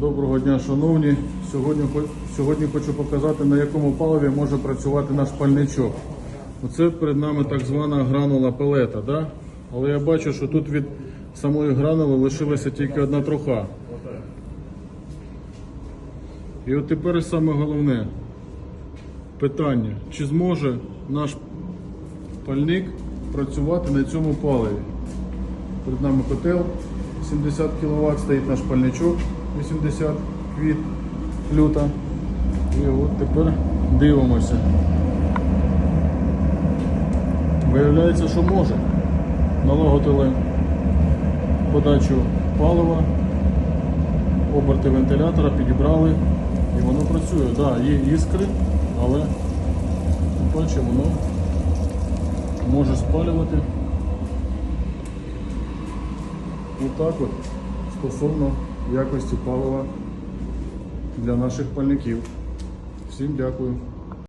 Доброго дня, шановні. Сьогодні, сьогодні хочу показати, на якому паливі може працювати наш пальничок. Оце перед нами так звана гранула пелета, да? але я бачу, що тут від самої гранули лишилася тільки одна троха. І от тепер саме головне питання, чи зможе наш пальник працювати на цьому паливі? Перед нами котел 70 кВт, стоїть наш пальничок 80 квіт люта. І от тепер дивимося. Виявляється, що може. Налагодили подачу палива, оберти вентилятора, підібрали і воно працює. Так, да, є іскри, але бачите, воно може спалювати. Отак от стосовно якості палива для наших пальників. Всім дякую.